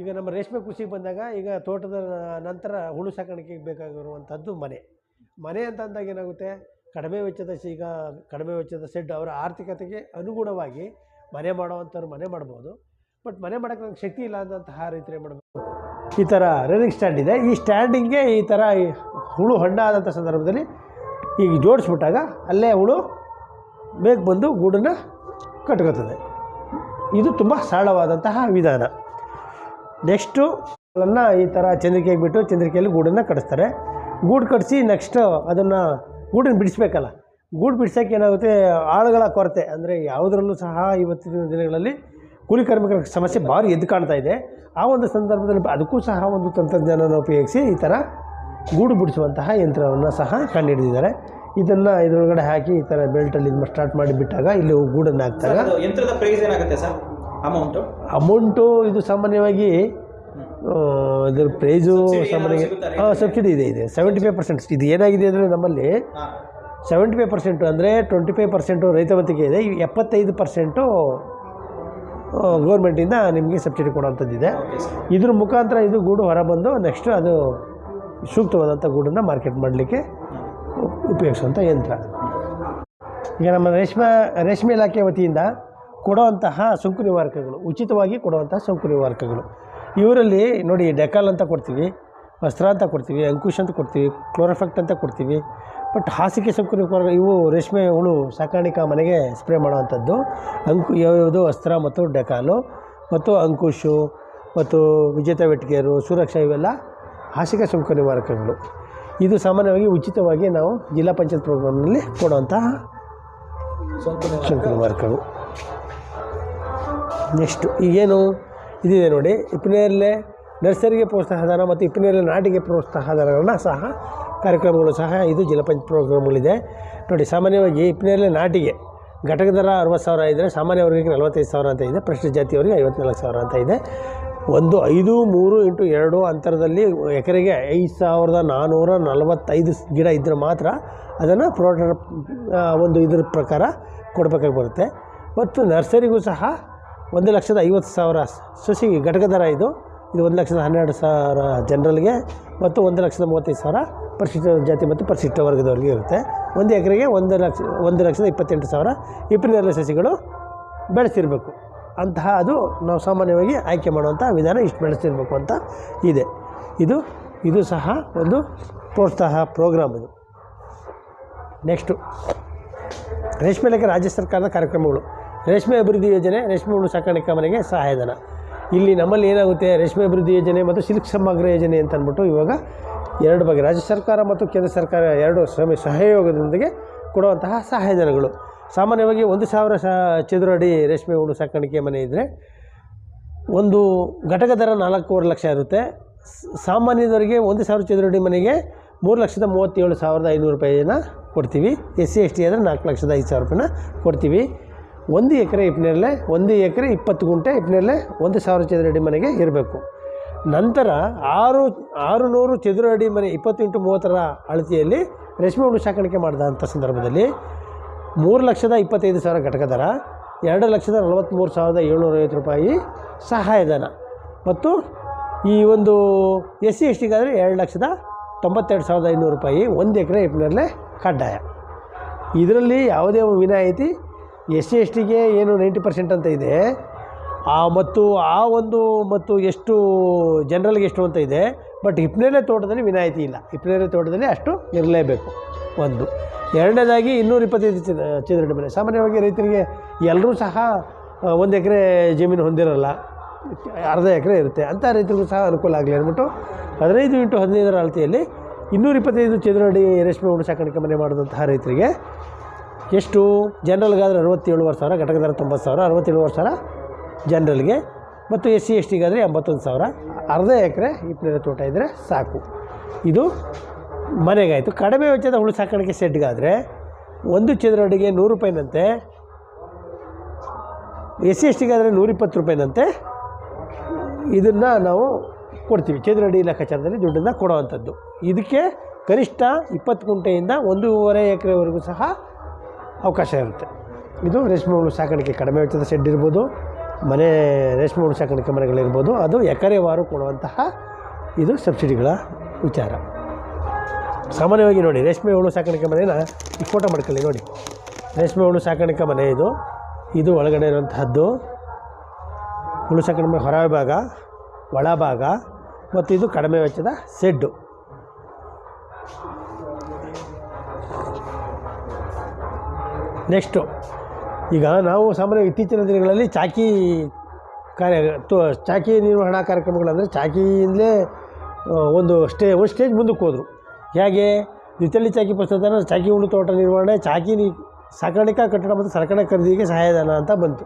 ಈಗ ನಮ್ಮ ರೇಷ್ಮೆ ಕೃಷಿಗೆ ಬಂದಾಗ ಈಗ ತೋಟದ ನಂತರ ಹುಳು ಸಾಕಾಣಿಕೆಗೆ ಬೇಕಾಗಿರುವಂಥದ್ದು ಮನೆ. ಮನೆ ಅಂತ ಅಂದಾಗ ಏನಾಗುತ್ತೆ? ಕಡಿಮೆ ವೆಚ್ಚದ ಈಗ ಕಡಿಮೆ ವೆಚ್ಚದ ಸೆಡ್ ಅವರ ಆರ್ಥಿಕತೆಗೆ ಅನುಗುಣವಾಗಿ ಮನೆ ಮಾಡುವಂಥವ್ರು ಮನೆ ಮಾಡ್ಬೋದು. ಬಟ್ ಮನೆ ಮಾಡೋಕ್ಕೆ ನಂಗೆ ಶಕ್ತಿ ಇಲ್ಲ ಅಂದಂತಹ ರೈತರು ಏನು ಮಾಡಬೇಕು? ಈ ಥರ ರನ್ನಿಂಗ್ ಸ್ಟ್ಯಾಂಡ್ ಇದೆ. ಈ ಸ್ಟ್ಯಾಂಡಿಂಗ್ಗೆ ಈ ಥರ ಹುಳು ಹಣ್ಣಾದಂಥ ಸಂದರ್ಭದಲ್ಲಿ ಈಗ ಜೋಡಿಸ್ಬಿಟ್ಟಾಗ ಅಲ್ಲೇ ಹುಳು ಬೇಗ ಬಂದು ಗೂಡನ್ನು ಕಟ್ಕೋತದೆ ಇದು ತುಂಬ ಸರಳವಾದಂತಹ ವಿಧಾನ. ನೆಕ್ಸ್ಟು ಅದನ್ನು ಈ ಥರ ಚಂದ್ರಿಕೆಗೆ ಬಿಟ್ಟು ಚಂದ್ರಿಕೆಯಲ್ಲಿ ಗೂಡನ್ನು ಕಟ್ಟಿಸ್ತಾರೆ ಗೂಡು ಕಟ್ಟಿಸಿ ನೆಕ್ಸ್ಟು ಅದನ್ನು ಗೂಡನ್ನು ಬಿಡಿಸ್ಬೇಕಲ್ಲ. ಗೂಡು ಬಿಡ್ಸೋಕ್ಕೆ ಏನಾಗುತ್ತೆ? ಆಳುಗಳ ಕೊರತೆ. ಅಂದರೆ ಯಾವುದರಲ್ಲೂ ಸಹ ಇವತ್ತಿನ ದಿನಗಳಲ್ಲಿ ಕೂಲಿ ಕಾರ್ಮಿಕರ ಸಮಸ್ಯೆ ಭಾರಿ ಎದ್ದು ಕಾಣ್ತಾ ಇದೆ. ಆ ಒಂದು ಸಂದರ್ಭದಲ್ಲಿ ಅದಕ್ಕೂ ಸಹ ಒಂದು ತಂತ್ರಜ್ಞಾನವನ್ನು ಉಪಯೋಗಿಸಿ ಈ ಥರ ಗೂಡು ಬಿಡಿಸುವಂತಹ ಯಂತ್ರವನ್ನು ಸಹ ಕಂಡುಹಿಡಿದಿದ್ದಾರೆ. ಇದನ್ನು ಇದರೊಳಗಡೆ ಹಾಕಿ ಈ ಥರ ಬೆಲ್ಟಲ್ಲಿ ಇದು ಸ್ಟಾರ್ಟ್ ಮಾಡಿ ಬಿಟ್ಟಾಗ ಇಲ್ಲಿ ಗೂಡನ್ನು ಹಾಕ್ತಾರೆ. ಯಂತ್ರದ ಪ್ರೈಸ್ ಏನಾಗುತ್ತೆ ಸರ್? ಅಮೌಂಟು ಅಮೌಂಟು ಇದು ಸಾಮಾನ್ಯವಾಗಿ ಇದ್ರ ಪ್ರೈಸು ಸಾಮಾನ್ಯವಾಗಿ ಹಾಂ ಸಬ್ಸಿಡಿ ಇದೆ ಇದೆ. ಸೆವೆಂಟಿ ಫೈವ್ ಪರ್ಸೆಂಟ್ ಇದು ಏನಾಗಿದೆ ಅಂದರೆ ನಮ್ಮಲ್ಲಿ ಸೆವೆಂಟಿ ಫೈವ್ ಪರ್ಸೆಂಟು ಅಂದರೆ ಟ್ವೆಂಟಿ ಫೈವ್ ಪರ್ಸೆಂಟು ರೈತವಂತಿಕೆ ಇದೆ. ಈ ಎಪ್ಪತ್ತೈದು ಪರ್ಸೆಂಟು ಗೌರ್ಮೆಂಟಿಂದ ನಿಮಗೆ ಸಬ್ಸಿಡಿ ಕೊಡೋವಂಥದ್ದಿದೆ ಇದ್ರ ಮುಖಾಂತರ ಇದು ಗೂಡು ಹೊರಬಂದು ನೆಕ್ಸ್ಟ್ ಅದು ಸೂಕ್ತವಾದಂಥ ಗೂಡನ್ನು ಮಾರ್ಕೆಟ್ ಮಾಡಲಿಕ್ಕೆ ಉಪಯೋಗಿಸುವಂಥ ಯಂತ್ರ. ಈಗ ನಮ್ಮ ರೇಷ್ಮೆ ರೇಷ್ಮೆ ಇಲಾಖೆ ವತಿಯಿಂದ ಕೊಡುವಂತಹ ಸೋಂಕು ನಿವಾರಕಗಳು ಉಚಿತವಾಗಿ ಕೊಡುವಂತಹ ಸೋಂಕು ನಿವಾರಕಗಳು ಇವರಲ್ಲಿ ನೋಡಿ, ಡೆಕಾಲ್ ಅಂತ ಕೊಡ್ತೀವಿ, ವಸ್ತ್ರ ಅಂತ ಕೊಡ್ತೀವಿ, ಅಂಕುಶ್ ಅಂತ ಕೊಡ್ತೀವಿ, ಕ್ಲೋರೋಫೆಕ್ಟ್ ಅಂತ ಕೊಡ್ತೀವಿ. ಬಟ್ ಹಾಸಿಗೆ ಸೋಂಕು ನಿವಾರಕ ಇವು ರೇಷ್ಮೆ ಹುಳು ಸಾಕಾಣಿಕಾ ಮನೆಗೆ ಸ್ಪ್ರೇ ಮಾಡುವಂಥದ್ದು. ಅಂಕು, ಯಾವ್ಯಾವುದು? ವಸ್ತ್ರ ಮತ್ತು ಡೆಕಾಲು ಮತ್ತು ಅಂಕುಶು ಮತ್ತು ವಿಜೇತ ವೆಟ್ಗೇರು, ಸುರಕ್ಷಾ ಇವೆಲ್ಲ ಹಾಸಿಗೆ ಸೋಂಕು ನಿವಾರಕಗಳು ಇದು ಸಾಮಾನ್ಯವಾಗಿ ಉಚಿತವಾಗಿ ನಾವು ಜಿಲ್ಲಾ ಪಂಚಾಯತ್ ಪ್ರೋಗ್ರಾಮ್ನಲ್ಲಿ ಕೊಡುವಂತಹ ಸೋಂಕು ನಿವಾರಕಗಳು ನೆಕ್ಸ್ಟು ಈಗೇನು ಇದಿದೆ ನೋಡಿ ಇಪ್ಪನೇರಳೆ ನರ್ಸರಿಗೆ ಪ್ರೋತ್ಸಾಹಧನ ಮತ್ತು ಇಪ್ಪನೇರಳೆ ನಾಟಿಗೆ ಪ್ರೋತ್ಸಾಹಧನಗಳನ್ನ ಸಹ ಕಾರ್ಯಕ್ರಮಗಳು ಸಹ ಇದು ಜಿಲ್ಲಾ ಪ್ರೋಗ್ರಾಮ್ಗಳಿದೆ. ನೋಡಿ, ಸಾಮಾನ್ಯವಾಗಿ ಇಪ್ಪನೇರಳೆ ನಾಟಿಗೆ ಘಟಕ ದರ ಅರವತ್ತು ಸಾವಿರ ಇದ್ದರೆ ಸಾಮಾನ್ಯ ವರ್ಗಕ್ಕೆ ನಲವತ್ತೈದು ಸಾವಿರ ಅಂತ ಇದೆ ಪರಿಶಿಷ್ಟ ಜಾತಿಯವರಿಗೆ ಐವತ್ನಾಲ್ಕು ಸಾವಿರ ಅಂತ ಇದೆ. ಒಂದು ಐದು ಮೂರು ಇಂಟು ಎರಡು ಅಂತರದಲ್ಲಿ ಎಕರೆಗೆ ಐದು ಸಾವಿರದ ನಾನ್ನೂರ ನಲವತ್ತೈದು ಗಿಡ ಇದ್ದರೆ ಮಾತ್ರ ಅದನ್ನು ಪ್ರೋಟ ಒಂದು ಇದ್ರ ಪ್ರಕಾರ ಕೊಡಬೇಕಾಗಿ ಬರುತ್ತೆ. ಮತ್ತು ನರ್ಸರಿಗೂ ಸಹ ಒಂದು ಲಕ್ಷದ ಐವತ್ತು ಸಾವಿರ ಸಸಿ ಘಟಕ ದರ ಇದು. ಇದು ಒಂದು ಲಕ್ಷದ ಹನ್ನೆರಡು ಸಾವಿರ ಜನರಲ್ಗೆ ಮತ್ತು ಒಂದು ಲಕ್ಷದ ಮೂವತ್ತೈದು ಸಾವಿರ ಪರಿಶಿಷ್ಟ ಜಾತಿ ಮತ್ತು ಪರಿಶಿಷ್ಟ ವರ್ಗದವರಿಗೆ ಇರುತ್ತೆ. ಒಂದು ಎಕರೆಗೆ ಒಂದು ಲಕ್ಷ, ಒಂದು ಲಕ್ಷದ ಇಪ್ಪತ್ತೆಂಟು ಸಾವಿರ ಇಪ್ಪನ್ನೆರಡು ಸಸಿಗಳು ಬೆಳೆಸಿರಬೇಕು ಅಂತಹ ಅದು ನಾವು ಸಾಮಾನ್ಯವಾಗಿ ಆಯ್ಕೆ ಮಾಡುವಂಥ ವಿಧಾನ ಇಷ್ಟು ಬೆಳೆಸಿರಬೇಕು ಅಂತ ಇದೆ. ಇದು ಇದು ಸಹ ಒಂದು ಪ್ರೋತ್ಸಾಹ ಪ್ರೋಗ್ರಾಮ್ ಇದು. ನೆಕ್ಸ್ಟು ರೇಷ್ಮೆ ಇಲಾಖೆ ರಾಜ್ಯ ಸರ್ಕಾರದ ಕಾರ್ಯಕ್ರಮಗಳು. ರೇಷ್ಮೆ ಅಭಿವೃದ್ಧಿ ಯೋಜನೆ, ರೇಷ್ಮೆ ಹುಳು ಸಾಕಾಣಿಕೆ ಮನೆಗೆ ಸಹಾಯಧನ. ಇಲ್ಲಿ ನಮ್ಮಲ್ಲಿ ಏನಾಗುತ್ತೆ, ರೇಷ್ಮೆ ಅಭಿವೃದ್ಧಿ ಯೋಜನೆ ಮತ್ತು ಸಿಲ್ಕ್ ಸಮಗ್ರ ಯೋಜನೆ ಅಂತ ಅಂದ್ಬಿಟ್ಟು ಇವಾಗ ಎರಡು ಬಗೆ. ರಾಜ್ಯ ಸರ್ಕಾರ ಮತ್ತು ಕೇಂದ್ರ ಸರ್ಕಾರ ಎರಡು ಶ್ರಮ ಸಹಯೋಗದೊಂದಿಗೆ ಕೊಡುವಂತಹ ಸಹಾಯಧನಗಳು. ಸಾಮಾನ್ಯವಾಗಿ ಒಂದು ಸಾವಿರ ಸಹ ಚದುರ ಅಡಿ ರೇಷ್ಮೆ ಹುಳು ಸಾಕಾಣಿಕೆ ಮನೆ ಇದ್ದರೆ ಒಂದು ಘಟಕ ದರ ನಾಲ್ಕೂವರೆ ಲಕ್ಷ ಇರುತ್ತೆ. ಸಾಮಾನ್ಯದವರಿಗೆ ಒಂದು ಸಾವಿರ ಚದುರಡಿ ಮನೆಗೆ ಮೂರು ಲಕ್ಷದ ಮೂವತ್ತೇಳು ಸಾವಿರದ ಐನೂರು ರೂಪಾಯಿನ ಕೊಡ್ತೀವಿ. ಎಸ್ ಸಿ ಎಸ್ ಟಿ ಆದರೆ ನಾಲ್ಕು ಲಕ್ಷದ ಐದು ಸಾವಿರ ರೂಪಾಯಿನ ಕೊಡ್ತೀವಿ. ಒಂದು ಎಕರೆ ಹಿಪ್ಪಿನಲ್ಲೇ ಒಂದು ಎಕರೆ ಇಪ್ಪತ್ತು ಗುಂಟೆ ಹಿಪ್ಪಿನಲ್ಲೇ ಒಂದು ಸಾವಿರ ಚದರ ಅಡಿ ಮನೆಗೆ ಇರಬೇಕು. ನಂತರ ಆರು ಆರು ನೂರು ಚದುರ ಅಡಿ ಮನೆ ಇಪ್ಪತ್ತು ಇಂಟು ಮೂವತ್ತರ ಅಳತೆಯಲ್ಲಿ ರೇಷ್ಮೆ ಹುಳು ಸಾಕಾಣಿಕೆ ಮಾಡಿದಂಥ ಸಂದರ್ಭದಲ್ಲಿ ಮೂರು ಲಕ್ಷದ ಇಪ್ಪತ್ತೈದು ಸಾವಿರ ಘಟಕ ದರ, ಎರಡು ಲಕ್ಷದ ನಲವತ್ತ್ಮೂರು ಸಾವಿರದ ಏಳ್ನೂರ ಐವತ್ತು ರೂಪಾಯಿ ಸಹಾಯಧನ ಮತ್ತು ಈ ಒಂದು ಎಸ್ ಸಿ ಎಸ್ ಟಿಗಾದರೆ ಎರಡು ಲಕ್ಷದ ತೊಂಬತ್ತೆರಡು ಸಾವಿರದ ಐನೂರು ರೂಪಾಯಿ ಒಂದು ಎಕರೆ ಇಪ್ಪಿನಲ್ಲೇ ಕಡ್ಡಾಯ. ಇದರಲ್ಲಿ ಯಾವುದೇ ವಿನಾಯಿತಿ ಎಸ್ ಸಿ ಎಸ್ ಟಿಗೆ ಏನು ನೈಂಟಿ ಪರ್ಸೆಂಟ್ ಅಂತ ಇದೆ. ಆ ಮತ್ತು ಆ ಒಂದು ಮತ್ತು ಎಷ್ಟು ಜನರಲ್ಗೆ ಎಷ್ಟು ಅಂತ ಇದೆ. ಬಟ್ ಹಿಪ್ನೇಲೆ ತೋಟದಲ್ಲಿ ವಿನಾಯಿತಿ ಇಲ್ಲ. ಹಿಪ್ನೇಲೆ ತೋಟದಲ್ಲಿ ಅಷ್ಟು ಇರಲೇಬೇಕು ಒಂದು. ಎರಡನೇದಾಗಿ ಇನ್ನೂರ ಇಪ್ಪತ್ತೈದು ಚದ ಚದುರಡಿ ಮನೆ. ಸಾಮಾನ್ಯವಾಗಿ ರೈತರಿಗೆ ಎಲ್ಲರೂ ಸಹ ಒಂದು ಎಕರೆ ಜಮೀನು ಹೊಂದಿರಲ್ಲ. ಅರ್ಧ ಎಕರೆ ಇರುತ್ತೆ. ಅಂಥ ರೈತರಿಗೂ ಸಹ ಅನುಕೂಲ ಆಗಲಿ ಅಂದ್ಬಿಟ್ಟು ಹದಿನೈದು ಇಂಟು ಹದಿನೈದರ ಅಳತೆಯಲ್ಲಿ ಇನ್ನೂರ ಇಪ್ಪತ್ತೈದು ಚದುರಡಿ ರೇಷ್ಮೆ ಹುಣ್ಣು ಸಾಕಾಣಿಕೆ ಮನೆ ಮಾಡಿದಂತಹ ರೈತರಿಗೆ ಎಷ್ಟು ಜನ್ರಲ್ಗಾದರೆ ಅರವತ್ತೇಳುವರೆ ಸಾವಿರ, ಘಟಕದಾರ ತೊಂಬತ್ತು ಸಾವಿರ ಅರವತ್ತೇಳುವರೆ ಸಾವಿರ ಜನರಲ್ಗೆ. ಮತ್ತು ಎಸ್ ಸಿ ಎಸ್ ಟಿಗಾದರೆ ಎಂಬತ್ತೊಂದು ಸಾವಿರ. ಅರ್ಧ ಎಕರೆ ಇಪ್ಪನೇ ತೋಟ ಇದ್ದರೆ ಸಾಕು. ಇದು ಮನೆಗಾಯಿತು. ಕಡಿಮೆ ವೆಚ್ಚದ ಹುಳು ಸಾಕಾಣಿಕೆ ಸೆಡ್ಗಾದರೆ ಒಂದು ಚದರ ಅಡಿಗೆ ನೂರು ರೂಪಾಯಿನಂತೆ. ಎಸ್ ಸಿ ಎಸ್ ಟಿಗಾದರೆ ನೂರಿಪ್ಪತ್ತು ರೂಪಾಯಿನಂತೆ. ಇದನ್ನು ನಾವು ಕೊಡ್ತೀವಿ. ಚದುರಡಿ ಲೆಕ್ಕಾಚಾರದಲ್ಲಿ ದುಡ್ಡನ್ನು ಕೊಡುವಂಥದ್ದು ಇದಕ್ಕೆ ಕನಿಷ್ಠ ಇಪ್ಪತ್ತು ಗುಂಟೆಯಿಂದ ಒಂದೂವರೆ ಎಕರೆವರೆಗೂ ಸಹ ಅವಕಾಶ ಇರುತ್ತೆ. ಇದು ರೇಷ್ಮೆ ಹುಳು ಸಾಕಾಣಿಕೆ ಕಡಿಮೆ ವೆಚ್ಚದ ಶೆಡ್ ಇರ್ಬೋದು, ಮನೆ ರೇಷ್ಮೆ ಹುಳು ಸಾಕಾಣಿಕೆ ಮನೆಗಳಿರ್ಬೋದು ಅದು ಎಕರೆವಾರು ಕೊಡುವಂತಹ ಇದು ಸಬ್ಸಿಡಿಗಳ ವಿಚಾರ. ಸಾಮಾನ್ಯವಾಗಿ ನೋಡಿ, ರೇಷ್ಮೆ ಹುಳು ಸಾಕಾಣಿಕೆ ಮನೆಯನ್ನು ಈ ಫೋಟೋ ಮಾಡ್ಕೊಳ್ಳಿ ನೋಡಿ. ರೇಷ್ಮೆ ಹುಳು ಸಾಕಾಣಿಕೆ ಮನೆ ಇದು. ಇದು ಒಳಗಡೆ ಇರುವಂತಹದ್ದು ಹುಳು ಸಾಕಾಣಿಕೆ ಮನೆ ಹೊರಭಾಗ, ಒಳಭಾಗ, ಮತ್ತು ಇದು ಕಡಿಮೆ ವೆಚ್ಚದ ಸೆಡ್ಡು ನೆಕ್ಸ್ಟು, ಈಗ ನಾವು ಸಾಮಾನ್ಯ ಇತ್ತೀಚಿನ ದಿನಗಳಲ್ಲಿ ಚಾಕಿ ಕಾರ್ಯ ಚಾಕಿ ನಿರ್ವಹಣಾ ಕಾರ್ಯಕ್ರಮಗಳಂದರೆ ಚಾಕಿಯಿಂದಲೇ ಒಂದು ಸ್ಟೇ, ಒಂದು ಸ್ಟೇಜ್ ಮುಂದಕ್ಕೆ ಹೋದರು. ಹೇಗೆ? ನಿತಳ್ಳಿ ಚಾಕಿ ಪ್ರಸ್ತುತ ಚಾಕಿ ಹುಳು ತೋಟ ನಿರ್ವಹಣೆ, ಚಾಕಿ ನಿ, ಸಾಕಾಣಿಕಾ ಕಟ್ಟಡ ಮತ್ತು ಸರಕಣೆ ಖರೀದಿಗೆ ಸಹಾಯಧನ ಅಂತ ಬಂತು.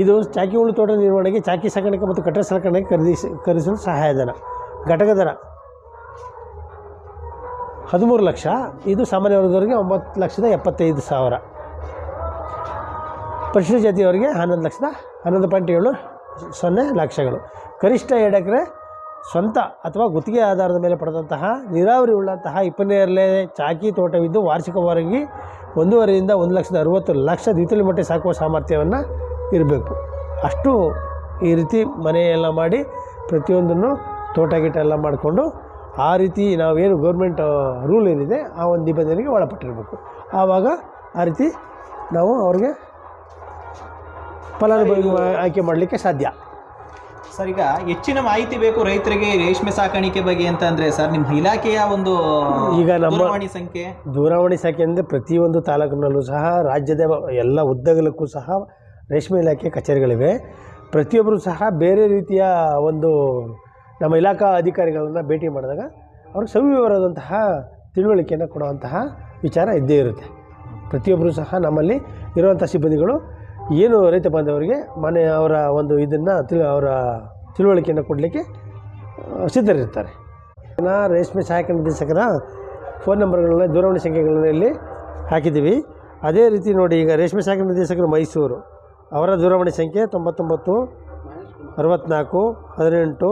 ಇದು ಚಾಕಿ ಹುಳು ತೋಟ ನಿರ್ವಹಣೆಗೆ ಚಾಕಿ ಸಾಕಾಣಿಕೆ ಮತ್ತು ಕಟ್ಟಡ ಸಲಕರಣೆಗೆ ಖರೀದಿಸಿ, ಖರೀದಿಸಲು ಸಹಾಯಧನ. ಘಟಕ ದರ, ಹದಿಮೂರು ಲಕ್ಷ, ಇದು ಸಾಮಾನ್ಯ ವರ್ಗದವರಿಗೆ ಒಂಬತ್ತು ಲಕ್ಷದ ಎಪ್ಪತ್ತೈದು ಸಾವಿರ. ಪರಿಶಿಷ್ಟ ಜಾತಿಯವರಿಗೆ ಹನ್ನೊಂದು ಲಕ್ಷದ ಹನ್ನೊಂದು ಪಾಯಿಂಟ್ ಏಳು ಸೊನ್ನೆ ಲಕ್ಷಗಳು. ಕನಿಷ್ಠ ಎರಡು ಎಕರೆ ಸ್ವಂತ ಅಥವಾ ಗುತ್ತಿಗೆ ಆಧಾರದ ಮೇಲೆ ಪಡೆದಂತಹ ನೀರಾವರಿ ಉಳ್ಳಂತಹ ಇಪ್ಪನೇರಲೆ ಚಾಕಿ ತೋಟವಿದ್ದು ವಾರ್ಷಿಕವಾಗಿ ಒಂದೂವರೆಯಿಂದ ಒಂದು ಲಕ್ಷದ ಅರುವತ್ತು ಲಕ್ಷ ದ್ವಿತಲಿ ಮೊಟ್ಟೆ ಸಾಕುವ ಸಾಮರ್ಥ್ಯವನ್ನು ಇರಬೇಕು. ಅಷ್ಟು ಈ ರೀತಿ ಮನೆಯೆಲ್ಲ ಮಾಡಿ ಪ್ರತಿಯೊಂದನ್ನು ತೋಟ ಗೀಟ ಎಲ್ಲ ಮಾಡಿಕೊಂಡು ಆ ರೀತಿ ನಾವೇನು ಗೌರ್ಮೆಂಟ್ ರೂಲ್ ಏನಿದೆ ಆ ಒಂದು ನಿಬಂಧನೆಗೆ ಒಳಪಟ್ಟಿರಬೇಕು. ಆವಾಗ ಆ ರೀತಿ ನಾವು ಅವ್ರಿಗೆ ಫಲಾನುಭವಿ ಆಯ್ಕೆ ಮಾಡಲಿಕ್ಕೆ ಸಾಧ್ಯ. ಸರ್ ಈಗ ಹೆಚ್ಚಿನ ಮಾಹಿತಿ ಬೇಕು ರೈತರಿಗೆ ರೇಷ್ಮೆ ಸಾಕಾಣಿಕೆ ಬಗ್ಗೆ ಅಂತ ಅಂದರೆ ಸರ್ ನಿಮ್ಮ ಇಲಾಖೆಯ ಒಂದು ಈಗ ನಮ್ಮ- ದೂರವಾಣಿ ಸಂಖ್ಯೆ? ದೂರವಾಣಿ ಸಂಖ್ಯೆ ಅಂದರೆ ಪ್ರತಿಯೊಂದು ತಾಲೂಕಿನಲ್ಲೂ ಸಹ ರಾಜ್ಯದ ಎಲ್ಲ ಉದ್ದಗಲಕ್ಕೂ ಸಹ ರೇಷ್ಮೆ ಇಲಾಖೆ ಕಚೇರಿಗಳಿವೆ. ಪ್ರತಿಯೊಬ್ಬರು ಸಹ ಬೇರೆ ರೀತಿಯ ಒಂದು ನಮ್ಮ ಇಲಾಖಾ ಅಧಿಕಾರಿಗಳನ್ನು ಭೇಟಿ ಮಾಡಿದಾಗ ಅವ್ರಿಗೆ ಸವಿವರವಾದಂತಹ ತಿಳುವಳಿಕೆಯನ್ನು ಕೊಡುವಂತಹ ವಿಚಾರ ಇದ್ದೇ ಇರುತ್ತೆ. ಪ್ರತಿಯೊಬ್ಬರು ಸಹ ನಮ್ಮಲ್ಲಿ ಇರುವಂಥ ಸಿಬ್ಬಂದಿಗಳು ಏನು ರೈತ ಬಾಂಧವರಿಗೆ ಮನೆ ಅವರ ಒಂದು ಇದನ್ನು ತಿಳಿ ಅವರ ತಿಳುವಳಿಕೆಯನ್ನು ಕೊಡಲಿಕ್ಕೆ ಸಿದ್ಧರಿರ್ತಾರೆ. ನಾ ರೇಷ್ಮೆ ಸಹಾಯಕ ನಿರ್ದೇಶಕರ ಫೋನ್ ನಂಬರ್ಗಳನ್ನ, ದೂರವಾಣಿ ಸಂಖ್ಯೆಗಳನ್ನ ಇಲ್ಲಿ ಹಾಕಿದ್ದೀವಿ. ಅದೇ ರೀತಿ ನೋಡಿ, ಈಗ ರೇಷ್ಮೆ ಸಹಾಯಕ ನಿರ್ದೇಶಕರು ಮೈಸೂರು. ಅವರ ದೂರವಾಣಿ ಸಂಖ್ಯೆ ತೊಂಬತ್ತೊಂಬತ್ತು ಅರವತ್ತ್ನಾಲ್ಕು ಹದಿನೆಂಟು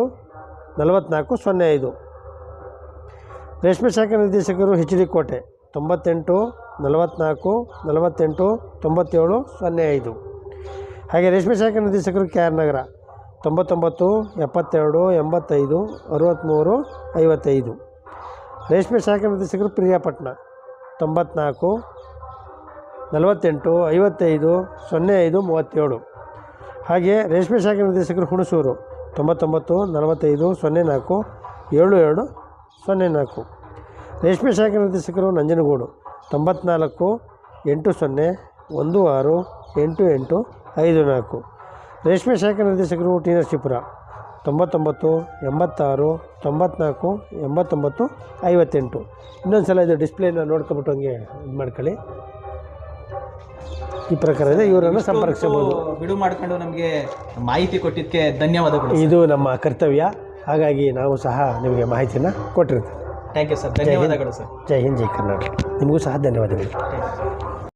ನಲವತ್ತ್ನಾಲ್ಕು ಸೊನ್ನೆ ಐದು. ರೇಷ್ಮೆ ಸಹಾಯಕ ನಿರ್ದೇಶಕರು ಎಚ್ ಡಿ ಕೋಟೆ. ತೊಂಬತ್ತೆಂಟು ನಲವತ್ತ್ನಾಲ್ಕು ನಲವತ್ತೆಂಟು, ತೊಂಬತ್ತೇಳು, ಸೊನ್ನೆ ಐದು. ಹಾಗೆ ರೇಷ್ಮೆ ಶಾಖೆ ನಿರ್ದೇಶಕರು ಕೆ ಆರ್ ನಗರ. ತೊಂಬತ್ತೊಂಬತ್ತು, ಎಪ್ಪತ್ತೆರಡು, ಎಂಬತ್ತೈದು, ಅರುವತ್ತ್ಮೂರು, ಐವತ್ತೈದು. ರೇಷ್ಮೆ ಶಾಖೆ ನಿರ್ದೇಶಕರು ಪ್ರಿಯಾಪಟ್ಟಣ ತೊಂಬತ್ನಾಲ್ಕು, ನಲವತ್ತೆಂಟು, ಐವತ್ತೈದು, ಸೊನ್ನೆ ಐದು, ಮೂವತ್ತೇಳು. ಹಾಗೆ ರೇಷ್ಮೆ ಶಾಖೆ ನಿರ್ದೇಶಕರು ಹುಣಸೂರು. ತೊಂಬತ್ತೊಂಬತ್ತು, ನಲವತ್ತೈದು, ಸೊನ್ನೆ ನಾಲ್ಕು, ಏಳು ಎರಡು ಸೊನ್ನೆ ನಾಲ್ಕು. ರೇಷ್ಮೆ ಶಾಖೆ ನಿರ್ದೇಶಕರು ನಂಜನಗೂಡು ತೊಂಬತ್ನಾಲ್ಕು ಎಂಟು ಸೊನ್ನೆ ಒಂದು ಆರು ಎಂಟು ಎಂಟು ಐದು ನಾಲ್ಕು. ರೇಷ್ಮೆ ಶಾಖೆ ನಿರ್ದೇಶಕರು ಟಿ ನರಸೀಪುರ ತೊಂಬತ್ತೊಂಬತ್ತು ಎಂಬತ್ತಾರು ತೊಂಬತ್ನಾಲ್ಕು ಎಂಬತ್ತೊಂಬತ್ತು ಐವತ್ತೆಂಟು. ಇನ್ನೊಂದು ಸಲ ಇದು ಡಿಸ್ಪ್ಲೇನ ನೋಡ್ಕೊಬಿಟ್ಟು ಹಂಗೆ ಇದು ಮಾಡ್ಕೊಳ್ಳಿ. ಈ ಪ್ರಕಾರ ಇದೆ ಇವರನ್ನು ಸಂಪರ್ಕಿಸಬಹುದು. ಬಿಡು ಮಾಡ್ಕೊಂಡು ನಮಗೆ ಮಾಹಿತಿ ಕೊಟ್ಟಿದ್ದಕ್ಕೆ ಧನ್ಯವಾದಗಳು. ಇದು ನಮ್ಮ ಕರ್ತವ್ಯ. ಹಾಗಾಗಿ ನಾವು ಸಹ ನಿಮಗೆ ಮಾಹಿತಿಯನ್ನು ಕೊಟ್ಟಿರ್ತೀವಿ ಥ್ಯಾಂಕ್ ಯು ಸರ್ ಧನ್ಯವಾದಗಳು ಸರ್ ಜೈ ಹಿಂದ್ ಜೈ ಕರ್ನಾಟಕ ನಿಮಗೂ ಸಹ ಧನ್ಯವಾದಗಳು Thank you.